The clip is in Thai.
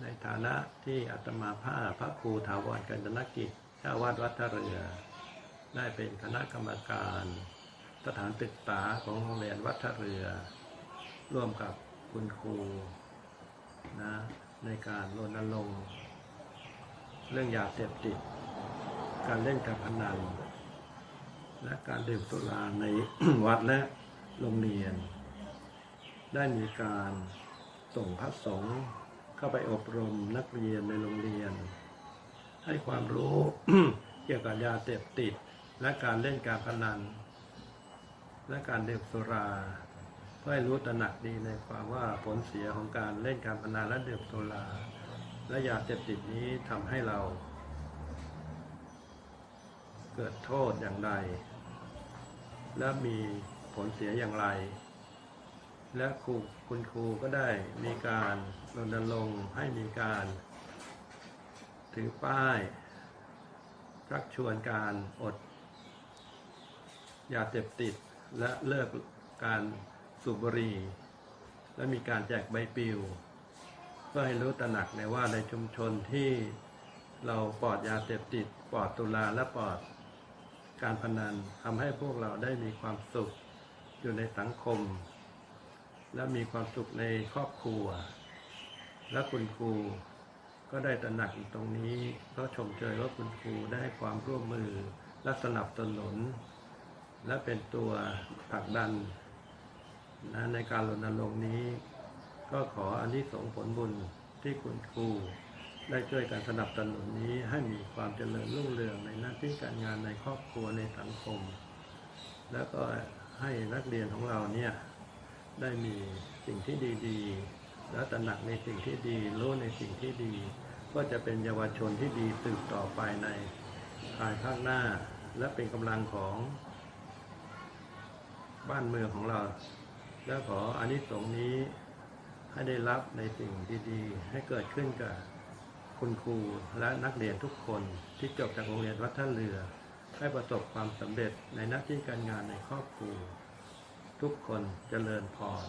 ในฐานะที่อาตมาภาพพระครูถาวรกันจนกิจเจ้าวาดวัดท่าเรือ ได้เป็นคณะกรรมการสถานศึกษาของโรงเรียนวัดท่าเรือ ร่วมกับคุณครูนะในการรณรงค์เรื่องยาเสพติด การเล่นการพนัน และการดื่มสุราในวัดและโรงเรียน ได้มีการส่งพระสงฆ์ เข้าไปอบรมนักเรียนในโรงเรียน ให้ความรู้เกี่ยวกับยาเสพติด และการเล่นการพนัน และการดื่มสุรา เพื่อให้รู้ตระหนักดีในความว่าผลเสียของการเล่นการพนันและดื่มสุรา และยาเสพติดนี้ทำให้เรา เกิดโทษอย่างไร และมีผลเสียอย่างไร และครูคุณครูก็ได้มีการรณรงค์ให้มีการ ถือป้ายชักชวนการอดยาเสพติดและเลิกการสูบบุหรี่และมีการแจกใบปลิว เพื่อให้รู้ตระหนักในว่าในชุมชนที่เราปลอดยาเสพติดปลอดตุลาและปลอดการพนันทำให้พวกเราได้มีความสุขอยู่ในสังคม และมีความสุขในครอบครัว และคุณครูก็ได้ตระหนักตรงนี้ก็ชมเชยว่าคุณครูได้ให้ความร่วมมือและสนับสนุน และเป็นตัวผลักดันนะในการรณรงค์นี้ ก็ขออานิสงส์ผลบุญที่คุณครูได้ช่วยการสนับสนุนนี้ให้มีความเจริญรุ่งเรืองในหน้าที่การงานในครอบครัวในสังคม แล้วก็ให้นักเรียนของเราเนี่ย ได้มีสิ่งที่ดีๆ และตระหนักในสิ่งที่ดีรู้ในสิ่งที่ดี ก็จะเป็นเยาวชนที่ดีสืบต่อไปในภายภาคหน้า และเป็นกำลังของบ้านเมืองของเรา และขออานิสงส์นี้ให้ได้รับในสิ่งดีๆ ให้เกิดขึ้นกับคุณครูและนักเรียนทุกคนที่จบจากโรงเรียนวัดท่าเรือ ให้ประสบความสำเร็จในหน้าที่การงานในครอบครัว ทุกคนเจริญพร